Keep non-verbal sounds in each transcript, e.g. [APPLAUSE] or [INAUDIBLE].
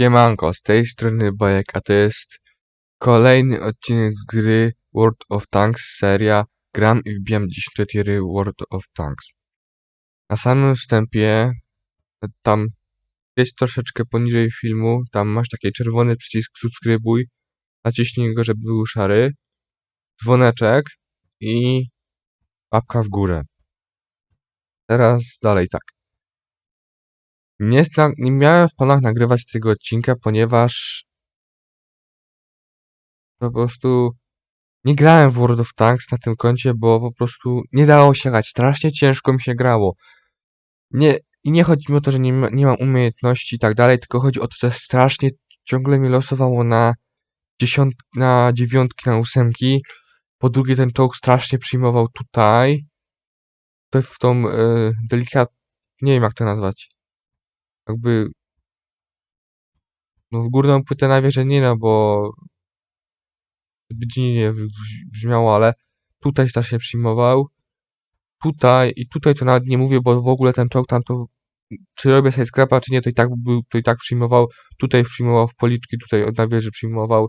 Siemanko, z tej strony Bajek, a to jest kolejny odcinek z gry World of Tanks, seria Gram i wbijam 10 tiery World of Tanks. Na samym wstępie, tam jest troszeczkę poniżej filmu, tam masz taki czerwony przycisk subskrybuj, naciśnij go, żeby był szary, dzwoneczek i łapka w górę. Teraz dalej tak. Nie, nie miałem w planach nagrywać tego odcinka, ponieważ po prostu nie grałem w World of Tanks na tym koncie, bo po prostu nie dało się grać. Strasznie ciężko mi się grało. Nie, I nie chodzi mi o to, że nie, ma, nie mam umiejętności i tak dalej, tylko chodzi o to, że strasznie ciągle mi losowało na, dziesiąt, na dziewiątki, na ósemki. Po drugie, ten czołg strasznie przyjmował tutaj. W tą y, delikat... Nie wiem jak to nazwać jakby no w górną płytę na wieżę nie no, bo zbyt dziwnie brzmiało, ale tutaj strasznie przyjmował. Tutaj i tutaj to nawet nie mówię, bo w ogóle ten czołg tam to czy robię sobie skrapa, czy nie, to i tak był, to i tak przyjmował. Tutaj przyjmował w policzki, tutaj od na wieży przyjmował.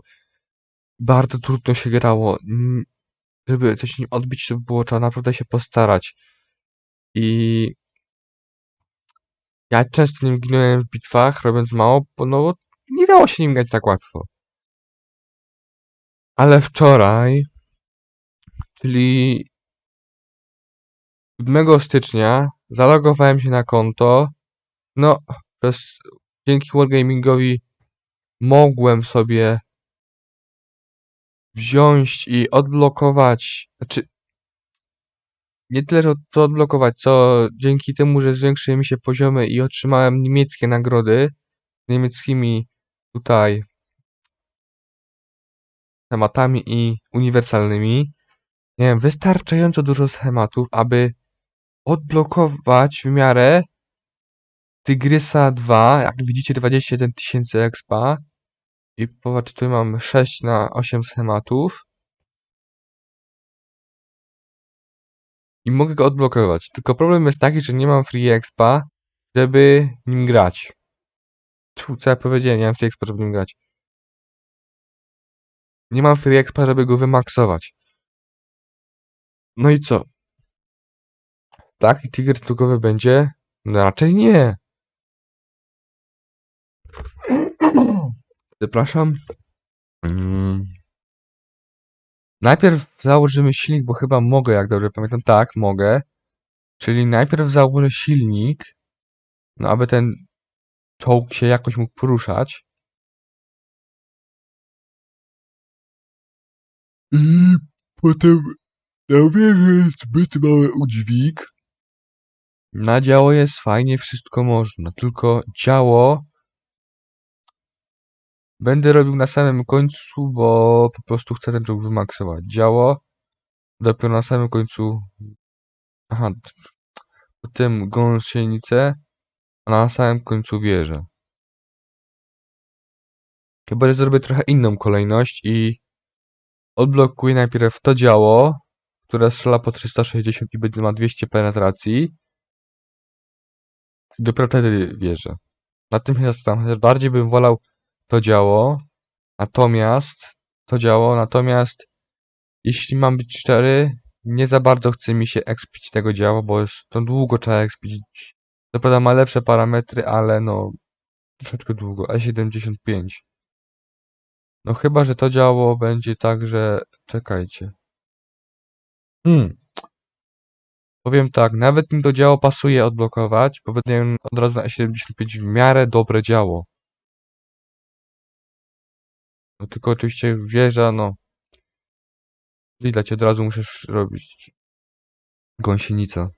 Bardzo trudno się grało. Żeby coś nim odbić, to było trzeba naprawdę się postarać. I ja często nim ginąłem w bitwach, robiąc mało, bo no nie dało się nim grać tak łatwo. Ale wczoraj, czyli 7 stycznia, zalogowałem się na konto. No, przez, dzięki Wargamingowi mogłem sobie wziąć i odblokować, znaczy nie tyle, że to odblokować, co dzięki temu, że zwiększyły mi się poziomy i otrzymałem niemieckie nagrody z niemieckimi tutaj schematami i uniwersalnymi. Miałem wystarczająco dużo schematów, aby odblokować w miarę Tygrysa 2, jak widzicie 21 tysięcy expa i popatrz, tutaj mam 6 na 8 schematów i mogę go odblokować. Tylko problem jest taki, że nie mam free expa, żeby nim grać. Tu, co ja powiedziałem, nie mam free expa, żeby nim grać. Nie mam free expa, żeby go wymaksować. No i co? Tak, i Tiger sztukowy będzie? No raczej nie. [CLEARS THROAT] Przepraszam. Mm. Najpierw założymy silnik, bo chyba mogę, jak dobrze pamiętam. Tak, mogę. Czyli najpierw założę silnik, no aby ten czołg się jakoś mógł poruszać. I potem na wieży jest zbyt mały udźwig. Na działo jest fajnie, wszystko można, tylko działo Będę robił na samym końcu, bo po prostu chcę ten czołg wymaksować. Działo. Dopiero na samym końcu... Aha. Potem gąsienicę, a na samym końcu wieżę. Chyba, że zrobię trochę inną kolejność i odblokuję najpierw to działo, które strzela po 360 i będzie ma 200 penetracji. Dopiero wtedy wierzę. Natomiast tam bardziej bym wolał to działo, natomiast to działo, natomiast jeśli mam być szczery, nie za bardzo chce mi się expić tego działo, bo jest to długo trzeba expić. To prawda ma lepsze parametry, ale no troszeczkę długo. E75. No chyba, że to działo będzie tak, że czekajcie. Hmm. Powiem tak, nawet mi to działo pasuje odblokować, bo będę od razu na E75 w miarę dobre działo. No tylko oczywiście wieża, no. Widać, od razu muszę robić gąsienica.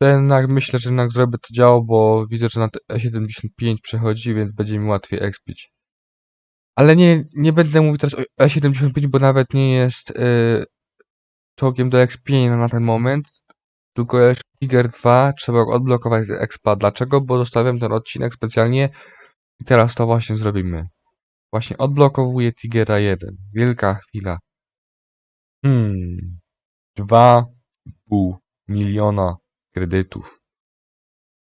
To jednak myślę, że jednak zrobię to działo, bo widzę, że na E75 przechodzi, więc będzie mi łatwiej expić. Ale nie, nie będę mówił teraz o E75, bo nawet nie jest yy, czołgiem do expienia na ten moment. Tylko jeszcze Tiger 2 trzeba odblokować z expa. Dlaczego? Bo zostawiam ten odcinek specjalnie i teraz to właśnie zrobimy. Właśnie odblokowuję Tigera 1. Wielka chwila. Hmm. 2,5 miliona kredytów.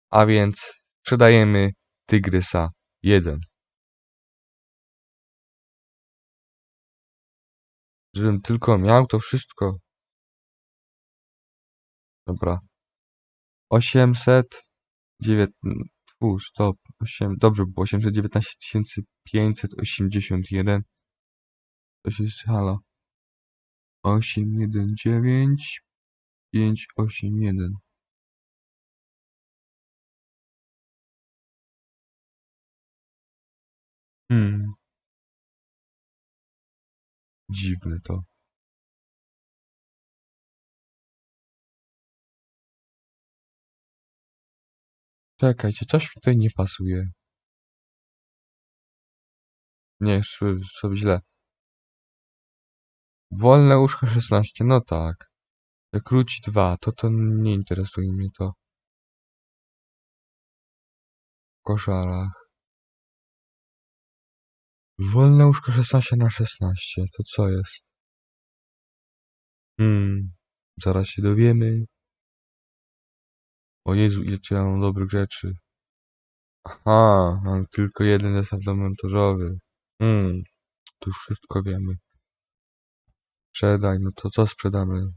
A więc sprzedajemy Tygrysa 1. Żebym tylko miał to wszystko. Dobra. 800 9 Fu, stop. 8, dobrze było. 819 581. Coś jeszcze halo. 819 581. Hmm. Dziwne to. Czekajcie, coś tutaj nie pasuje. Nie, sobie źle. Wolne łóżko 16, no tak. Króci 2, to to nie interesuje mnie to. W koszarach. Wolne łóżko 16 na 16, to co jest? Hmm, zaraz się dowiemy. O Jezu, ile ja mam dobrych rzeczy. Aha, mam tylko jeden zestaw montażowy. Hmm, to już wszystko wiemy. Sprzedaj, no to co sprzedamy?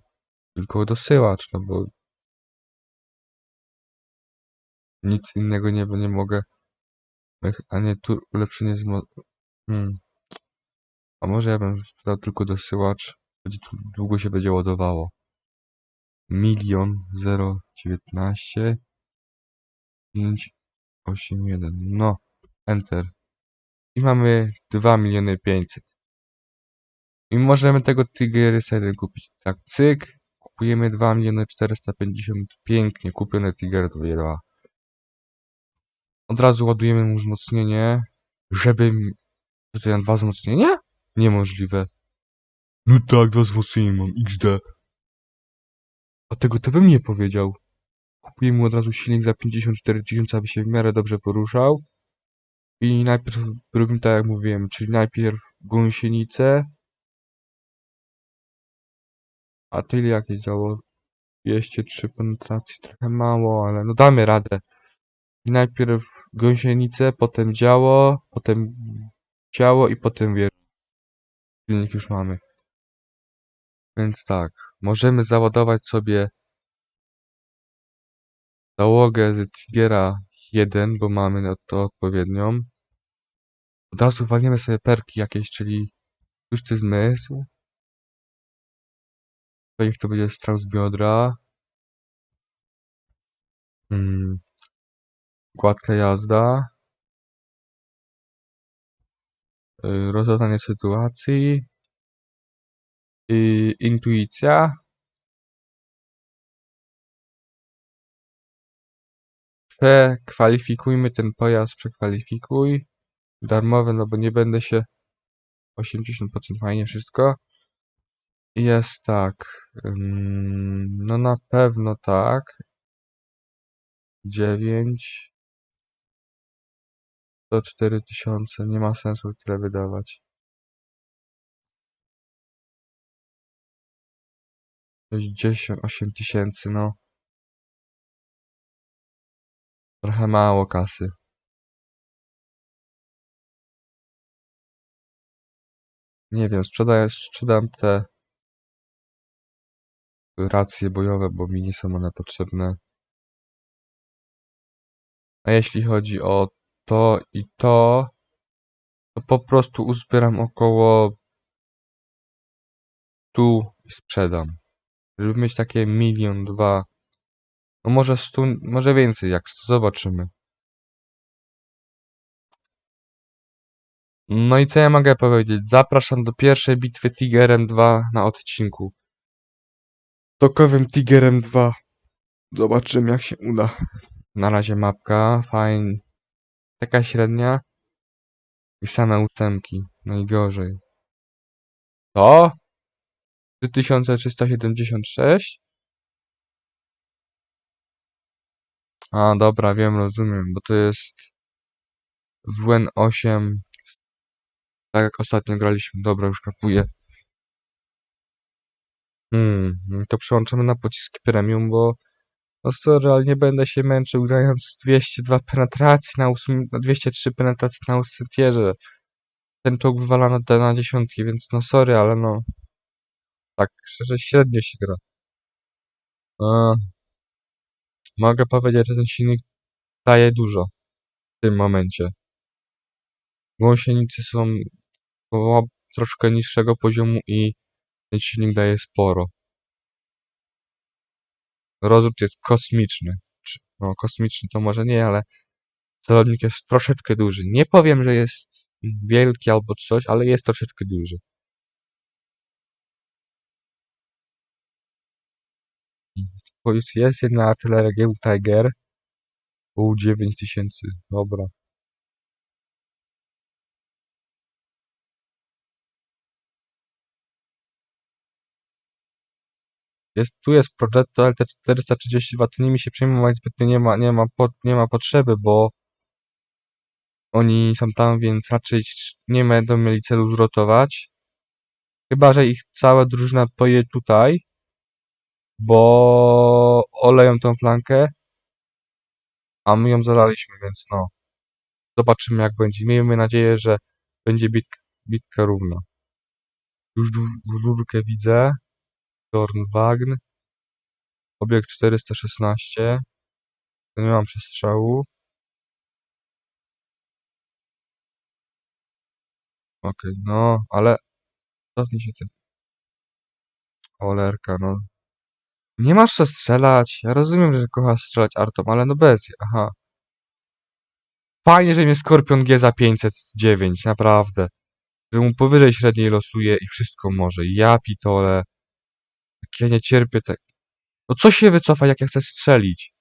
Tylko dosyłacz, no bo nic innego nie, nie mogę. A nie, tu ulepszenie z. Hmm. A może ja bym sprzedał tylko dosyłacz? Będzie tu długo się będzie ładowało. Milion zero dziewiętnaście pięć osiem jeden. No, enter. I mamy dwa miliony pięćset. I możemy tego Tigerysa 1 kupić. Tak, cyk. Kupujemy 2 miliony 450. Pięknie, kupione Tiger 2. Od razu ładujemy mu wzmocnienie, żeby... Mam dwa wzmocnienia? Niemożliwe. No tak, dwa wzmocnienia mam, XD. A tego to bym nie powiedział. Kupiłem mu od razu silnik za 54 tysiące, aby się w miarę dobrze poruszał. I najpierw robimy tak jak mówiłem, czyli najpierw gąsienicę. A to ile jakieś działo? 203 penetracji, trochę mało, ale no damy radę. I najpierw gąsienicę, potem działo, potem ciało i potem wieżę. Silnik już mamy. Więc tak, możemy załadować sobie załogę z Tigera 1, bo mamy na to odpowiednią. Od razu walniemy sobie perki jakieś, czyli szósty zmysł. To niech to będzie strzał z biodra. Mm. Gładka jazda. Yy, rozwiązanie sytuacji. Yy, intuicja. Przekwalifikujmy ten pojazd, przekwalifikuj. Darmowe, no bo nie będę się... 80% fajnie wszystko. Jest tak. no na pewno tak. 9. 104 tysiące. Nie ma sensu tyle wydawać. 68 tysięcy, no. Trochę mało kasy. Nie wiem, sprzedaję, sprzedam te racje bojowe, bo mi nie są one potrzebne. A jeśli chodzi o to i to, to po prostu uzbieram około tu i sprzedam. Żeby mieć takie milion, dwa, no może stu, może więcej, jak sto, zobaczymy. No i co ja mogę powiedzieć? Zapraszam do pierwszej bitwy Tigerem 2 na odcinku. Tokowym Tigerem 2. Zobaczymy jak się uda. Na razie mapka, fajnie. Taka średnia. I same ósemki. Najgorzej. To? 3376? A, dobra, wiem, rozumiem, bo to jest WN 8. Tak jak ostatnio graliśmy. Dobra, już kapuję. Hmm, to przełączamy na pociski premium, bo No sorry, ale nie będę się męczył grając 202 penetracji na 8, na 203 penetracji na 8 tierze. Ten czołg wywala na, na dziesiątki, więc no sorry, ale no... Tak, szczerze średnio się gra. A, mogę powiedzieć, że ten silnik daje dużo w tym momencie. Gąsienice są troszkę niższego poziomu i ten silnik daje sporo. Rozrzut jest kosmiczny. No, kosmiczny to może nie, ale celownik jest troszeczkę duży. Nie powiem, że jest wielki albo coś, ale jest troszeczkę duży. Bo już jest jedna artyleria GU Tiger. U 9000, dobra. Jest, tu jest Progetto LT432, to nimi się przejmować zbytnio nie ma, nie ma, po, nie ma potrzeby, bo oni są tam, więc raczej nie będą mieli celu zrotować. Chyba, że ich cała drużyna poje tutaj, bo oleją tą flankę, a my ją zalaliśmy, więc no. Zobaczymy jak będzie. Miejmy nadzieję, że będzie bit, bitka równa. Już dwórkę widzę. Dornwagn. Obiekt 416. To nie mam przestrzału. Okej, no, ale... Cofnij się ty. Olerka, no. Nie masz co strzelać. Ja rozumiem, że kochasz strzelać artą, ale no bez. Aha. Fajnie, że mnie Skorpion G za 509, naprawdę. Że mu powyżej średniej losuje i wszystko może. Ja pitole. Jak ja nie cierpię tak. No co się wycofa, jak ja chcę strzelić?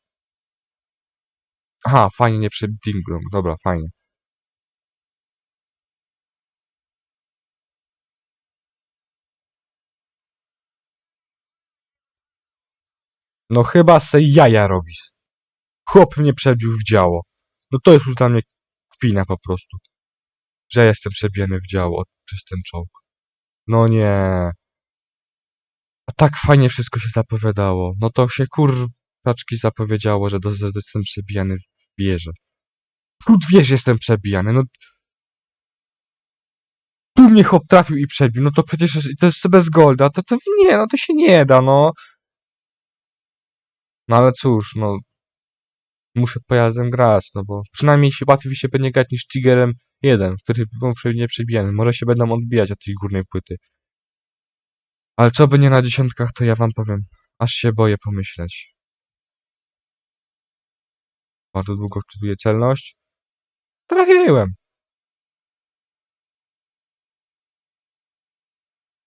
Aha, fajnie, nie przed Dinglą. Dobra, fajnie. No chyba se jaja robisz. Chłop mnie przebił w działo. No to jest już dla mnie kpina po prostu. Że jestem przebijany w działo przez ten czołg. No nie. A tak fajnie wszystko się zapowiadało. No to się kurwaczki zapowiedziało, że do, że jestem przebijany w wieżę. Tu wież jestem przebijany, no. Tu mnie chłop trafił i przebił, no to przecież to jest bez golda, to, to nie, no to się nie da, no. No ale cóż, no. Muszę pojazdem grać, no bo przynajmniej się łatwiej się będzie grać niż Tigerem 1, który był nie przebijany. Może się będą odbijać od tej górnej płyty. Ale co by nie na dziesiątkach, to ja wam powiem. Aż się boję pomyśleć. Bardzo długo wczytuję celność. Trafiłem.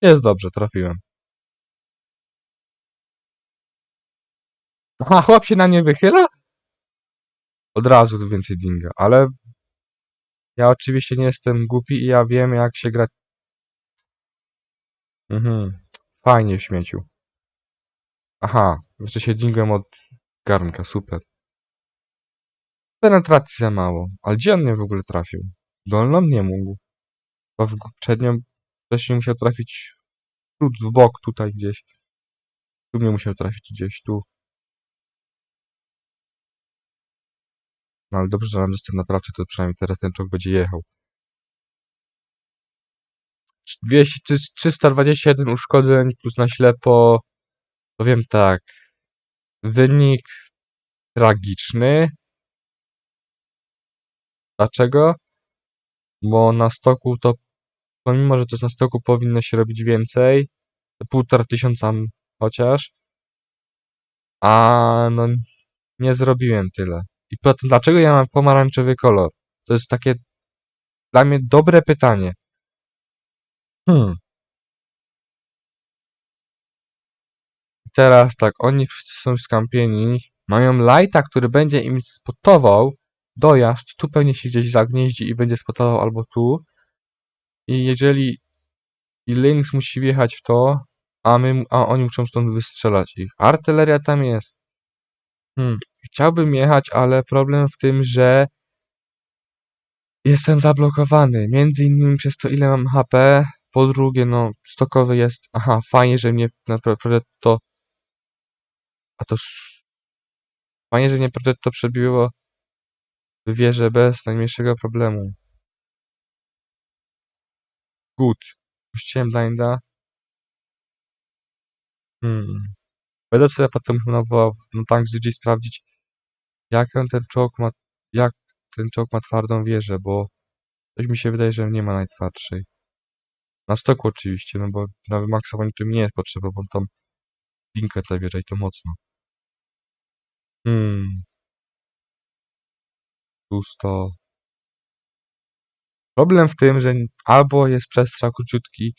Jest dobrze, trafiłem. Aha, chłop się na mnie wychyla? Od razu więcej dinga, ale ja oczywiście nie jestem głupi i ja wiem jak się gra. Mhm. Fajnie w śmieciu. Aha, jeszcze się dingłem od garnka, super. Penetracji za mało. Ale gdzie on mnie w ogóle trafił? Dolną nie mógł. Bo w przednią też nie musiał trafić tu, w bok, tutaj gdzieś. Tu mnie musiał trafić gdzieś, tu. No ale dobrze, że mam dostęp naprawczy, to przynajmniej teraz ten czołg będzie jechał. 200, czy 321 uszkodzeń plus na ślepo. Powiem tak. Wynik tragiczny. Dlaczego? Bo na stoku to, pomimo że to jest na stoku, powinno się robić więcej. Półtora tysiąca chociaż. A no nie zrobiłem tyle. I potem, dlaczego ja mam pomarańczowy kolor? To jest takie dla mnie dobre pytanie. Hmm. Teraz tak, oni są skampieni. Mają lighta, który będzie im spotował dojazd. Tu pewnie się gdzieś zagnieździ i będzie spotował albo tu. I jeżeli i Lynx musi wjechać w to, a my, a oni muszą stąd wystrzelać ich. Artyleria tam jest. Hmm. Chciałbym jechać, ale problem w tym, że jestem zablokowany. Między innymi przez to, ile mam HP. Po drugie, no, stokowy jest. Aha, fajnie, że mnie naprawdę to. A to. Fajnie, że nie to przebiło wieżę bez najmniejszego problemu. Good. Puściłem blinda. Hmm. Będę sobie potem na, na tank GG sprawdzić, jak ten czołg ma, jak ten czołg ma twardą wieżę, bo coś mi się wydaje, że nie ma najtwardszej. Na stoku oczywiście, no bo na wymaksowaniu to mi nie jest potrzeba, bo tam pinkę ta wieża i to mocno. Hmm. Pusto. Problem w tym, że albo jest przestrzał króciutki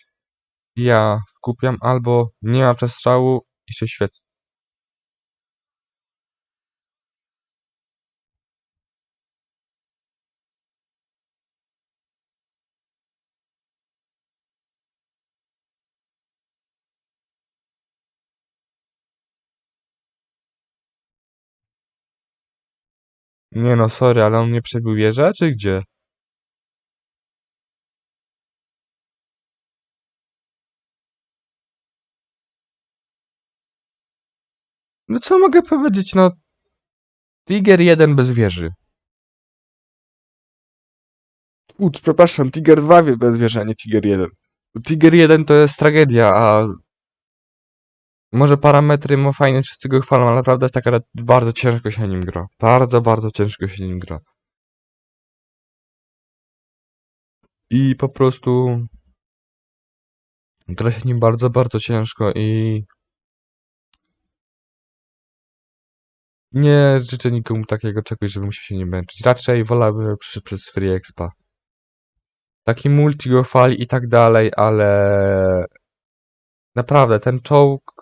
i ja kupiam, albo nie ma przestrzału i się świetnie. Nie no, sorry, ale on nie przebił wieżę, czy gdzie? No co mogę powiedzieć, no... Tiger 1 bez wieży. Ucz, przepraszam, Tiger 2 bez wieży, a nie Tiger 1. Tiger 1 to jest tragedia, a... Może parametry ma fajne, wszyscy go chwalą, ale naprawdę jest taka, że bardzo ciężko się nim gra. Bardzo, bardzo ciężko się nim gra. I po prostu... Gra się nim bardzo, bardzo ciężko i... Nie życzę nikomu takiego czegoś, żeby musiał się nie męczyć. Raczej wolałbym przez, przez Free Expa. Taki multi go fali i tak dalej, ale... Naprawdę, ten czołg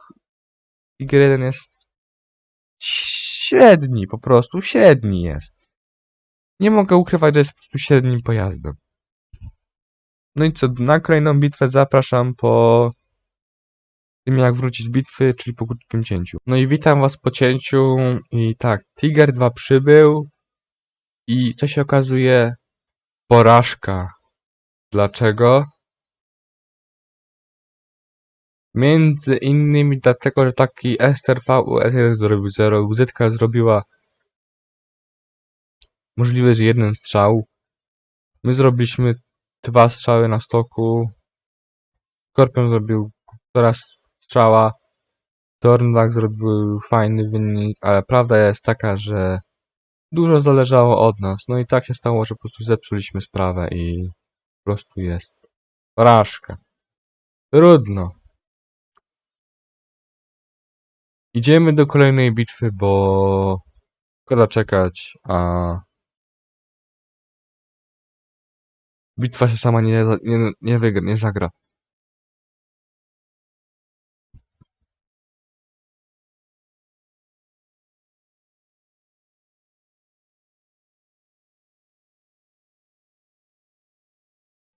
Tiger 1 jest średni, po prostu średni jest. Nie mogę ukrywać, że jest po prostu średnim pojazdem. No i co, na kolejną bitwę zapraszam po tym jak wrócić z bitwy, czyli po krótkim cięciu. No i witam was po cięciu i tak, Tiger 2 przybył i co się okazuje? Porażka. Dlaczego? Między innymi dlatego, że taki STRV US1 zrobił 0, WZ zrobiła możliwe, że jeden strzał. My zrobiliśmy dwa strzały na stoku. Skorpion zrobił teraz strzała. Dornbach zrobił fajny wynik, ale prawda jest taka, że dużo zależało od nas. No i tak się stało, że po prostu zepsuliśmy sprawę i po prostu jest porażka. Trudno. Idziemy do kolejnej bitwy, bo szkoda czekać, a bitwa się sama nie, nie, nie wygra, nie zagra.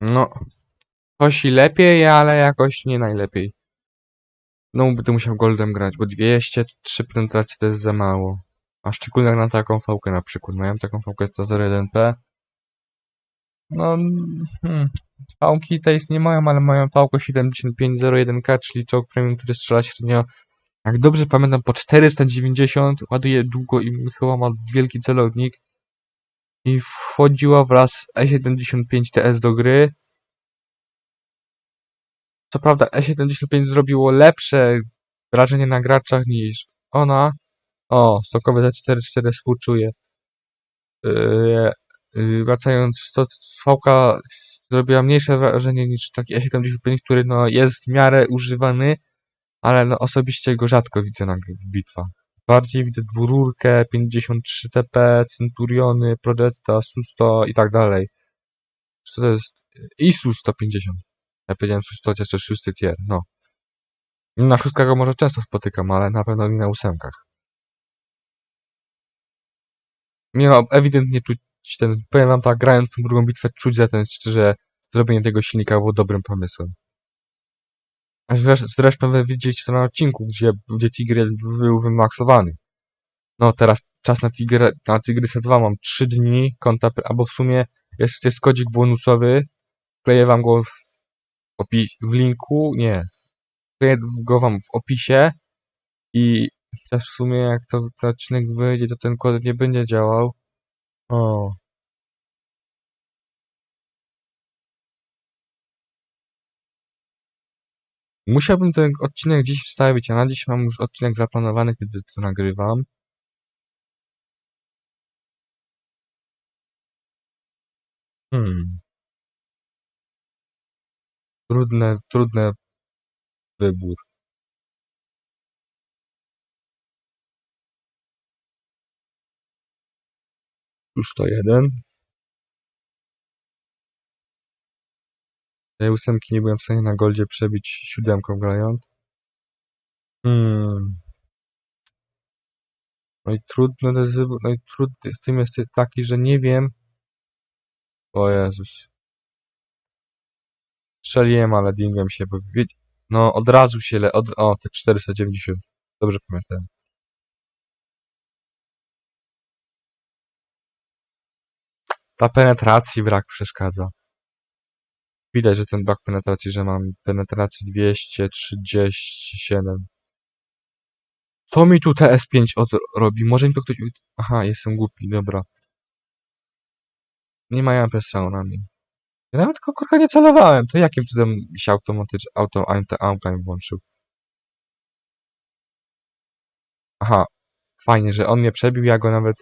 No, kosi lepiej, ale jakoś nie najlepiej. No, będę musiał goldem grać, bo 203 penetracji to jest za mało. A szczególnie jak na taką fałkę na przykład. Miałem taką fałkę 101P. No, hmm, fałki tej nie mają, ale mają fałkę 7501K, czyli czołg premium, który strzela średnio, jak dobrze pamiętam, po 490, ładuje długo i chyba ma wielki celownik. I wchodziła wraz E75 TS do gry. Co prawda E75 zrobiło lepsze wrażenie na graczach niż ona. O, stokowe Z44 współczuję. Yy, yy, wracając, to VK zrobiła mniejsze wrażenie niż taki E75, który no, jest w miarę używany, ale no, osobiście go rzadko widzę na bitwach. Bardziej widzę dwururkę, 53 TP, Centuriony, Progetta, Susto i tak dalej. Co to jest? ISU 150. Ja powiedziałem Susto, jeszcze szósty tier, no. Na szóstkach go może często spotykam, ale na pewno nie na ósemkach. Nie no, ewidentnie czuć ten, powiem wam tak, grając tą drugą bitwę, czuć za ten, że zrobienie tego silnika było dobrym pomysłem. Zresztą wy widzicie to na odcinku, gdzie, gdzie Tigry był wymaksowany. No teraz czas na, Tigry, na Tygrysa 2 mam 3 dni, konta, albo w sumie jest, jest kodzik bonusowy, kleję wam go w linku, nie, go wam w opisie i Chociaż w sumie jak to odcinek wyjdzie, to ten kod nie będzie działał. O. Musiałbym ten odcinek dziś wstawić, a na dziś mam już odcinek zaplanowany, kiedy to nagrywam. Hmm. Trudne wybór. Już to jeden. Tej ósemki nie byłem w stanie na goldzie przebić siódemką grając. Hmm. No i trudno no i trudny z tym jest taki, że nie wiem. O Jezus. Strzeliłem, ale dingłem się, bo. No od razu się le... Od... O, te 490. Dobrze pamiętam. Ta penetracji brak przeszkadza. Widać, że ten brak penetracji, że mam penetracji 237. Co mi tu TS5 od robi? Może mi to ktoś... Aha, jestem głupi, dobra. Nie mają presją na mnie. Ja nawet kurka nie celowałem. To jakim cudem się automatycznie auto, mi włączył? Aha, fajnie, że on mnie przebił, ja go nawet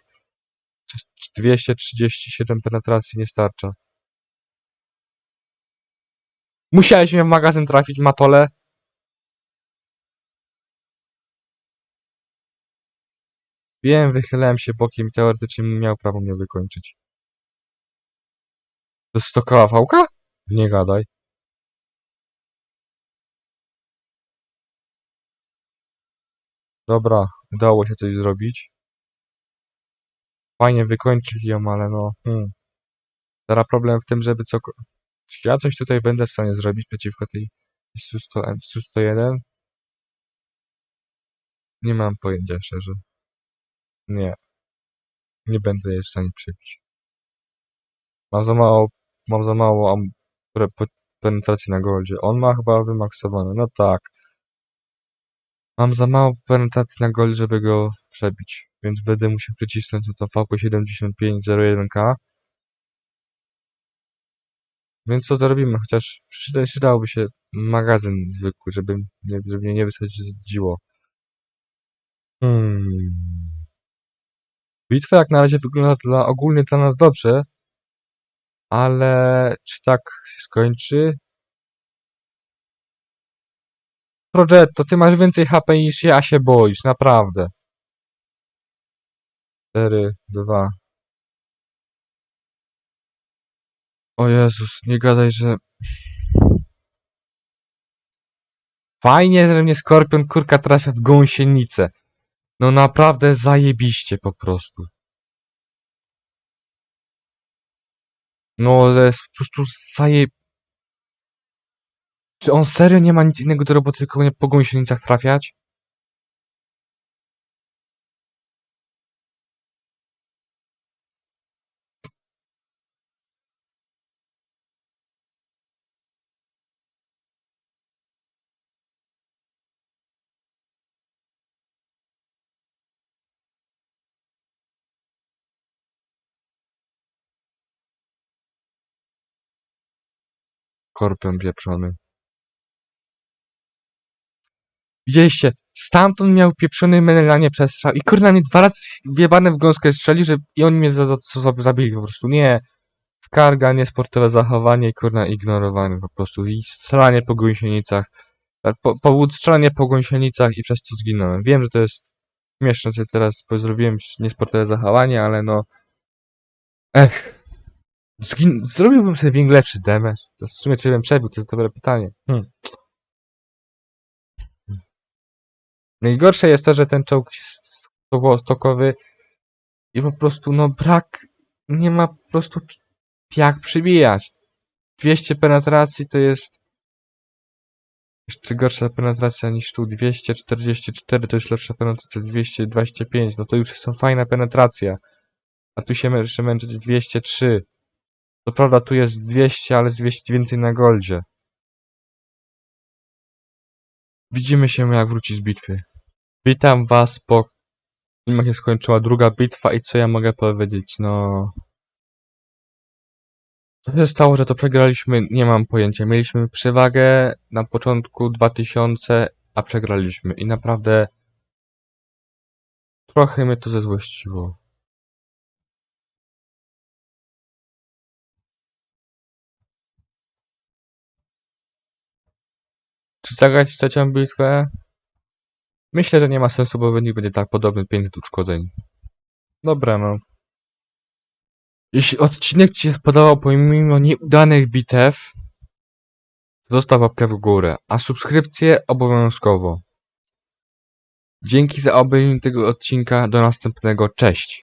237 penetracji nie starcza. Musiałeś mnie w magazyn trafić, Matole. Wiem, wychylałem się bokiem i teoretycznie miał prawo mnie wykończyć. To jest stokowa fałka? Nie gadaj. Dobra, udało się coś zrobić. Fajnie wykończyli ją, ale no... Hmm. Teraz problem w tym, żeby co... Czy ja coś tutaj będę w stanie zrobić przeciwko tej SU-101? Nie mam pojęcia, szczerze. Nie. Nie będę jej w stanie przebić. Mam za mało... Mam za mało penetracji na goldzie. On ma chyba wymaksowane. No tak. Mam za mało penetracji na goldzie, żeby go przebić. Więc będę musiał przycisnąć na to VP7501K. Więc co zrobimy? Chociaż przyda, przydałby się magazyn zwykły, żeby, żeby mnie nie wysadziło. Hmm. Bitwa jak na razie wygląda dla, ogólnie dla nas dobrze. Ale czy tak się skończy? Progetto, ty masz więcej HP niż ja się boisz, naprawdę. 4, 2. O Jezus, nie gadaj, że... Fajnie, że mnie Skorpion kurka trafia w gąsienicę. No naprawdę zajebiście po prostu. No, to jest po prostu zaje... Czy on serio nie ma nic innego do roboty, tylko mnie po gąsienicach trafiać? Skorpion pieprzony. Widzieliście, stamtąd miał pieprzony menelanie przestrzał i kurna mnie dwa razy wjebane w gąskę strzeli, że i oni mnie za, za, za, zabili po prostu. Nie. Skarga, niesportowe zachowanie i kurna ignorowanie po prostu. I strzelanie po gąsienicach. Tak, Po, powód strzelanie po gąsienicach i przez co zginąłem. Wiem, że to jest śmieszne, co teraz zrobiłem niesportowe zachowanie, ale no... Ech. Zgin zrobiłbym sobie więcej lepszy damage. To w sumie czy bym przebił, to jest dobre pytanie. Hmm. Najgorsze jest to, że ten czołg jest sto- stokowy i po prostu no brak, nie ma po prostu jak przybijać. 200 penetracji to jest jeszcze gorsza penetracja niż tu 244 to jest lepsza penetracja 225 no to już są fajna penetracja a tu się jeszcze męczyć 203 co prawda tu jest 200 ale 200 więcej na goldzie widzimy się jak wróci z bitwy Witam was po filmach się skończyła druga bitwa i co ja mogę powiedzieć, no... Co się stało, że to przegraliśmy? Nie mam pojęcia. Mieliśmy przewagę na początku 2000, a przegraliśmy i naprawdę... Trochę mnie to zezłościło. Zagrać trzecią bitwę? Myślę, że nie ma sensu, bo wynik będzie tak podobny 500 uszkodzeń. Dobra, no. Jeśli odcinek Ci się spodobał pomimo nieudanych bitew, zostaw łapkę w górę, a subskrypcję obowiązkowo. Dzięki za obejrzenie tego odcinka, do następnego, cześć!